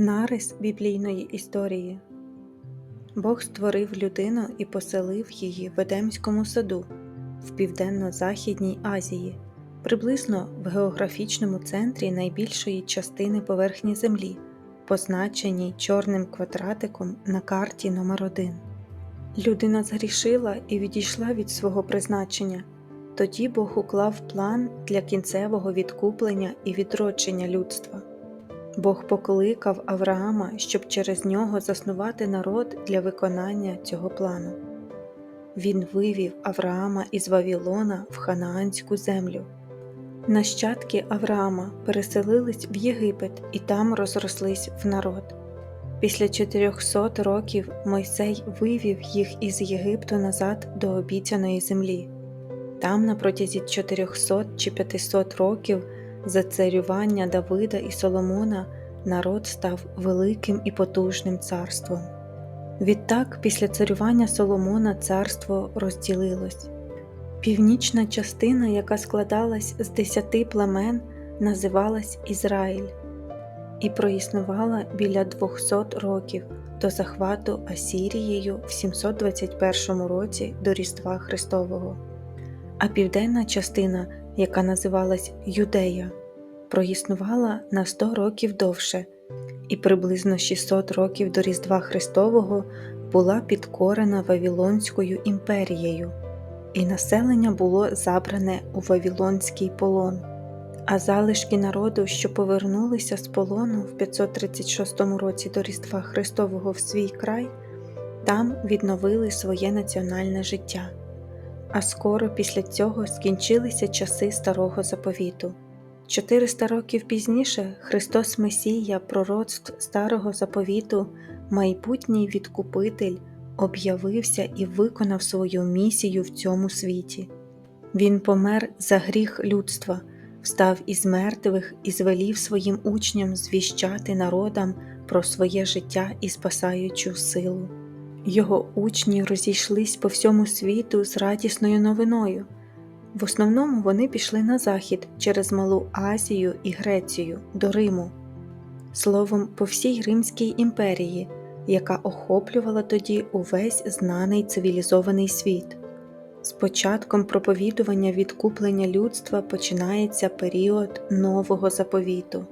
Нарис біблійної історії Бог створив людину і поселив її в Едемському саду в південно-західній Азії, приблизно в географічному центрі найбільшої частини поверхні Землі, позначеній чорним квадратиком на карті номер 1 Людина згрішила і відійшла від свого призначення. Тоді Бог уклав план для кінцевого відкуплення і відродження людства. Бог покликав Авраама, щоб через нього заснувати народ для виконання цього плану. Він вивів Авраама із Вавілона в Ханаанську землю. Нащадки Авраама переселились в Єгипет і там розрослись в народ. Після 400 років Мойсей вивів їх із Єгипту назад до обіцяної землі. Там на протязі 400 чи 500 років за царювання Давида і Соломона народ став великим і потужним царством. Відтак, після царювання Соломона царство розділилось. Північна частина, яка складалась з десяти племен, називалась Ізраїль і проіснувала біля 200 років до захвату Асірією в 721 році до Різдва Христового. А південна частина, яка називалась Юдея, проіснувала на 100 років довше, і приблизно 600 років до Різдва Христового була підкорена Вавилонською імперією, і населення було забране у Вавилонський полон. А залишки народу, що повернулися з полону в 536 році до Різдва Христового в свій край, там відновили своє національне життя. А скоро після цього скінчилися часи старого заповіту. 400 років пізніше Христос Месія, пророцтв старого заповіту, майбутній відкупитель, об'явився і виконав свою місію в цьому світі. Він помер за гріх людства, встав із мертвих і звелів своїм учням звіщати народам про своє життя і спасаючу силу. Його учні розійшлись по всьому світу з радісною новиною. В основному вони пішли на захід через Малу Азію і Грецію до Риму, словом, по всій Римській імперії, яка охоплювала тоді увесь знаний цивілізований світ. З початком проповідування відкуплення людства починається період нового заповіту.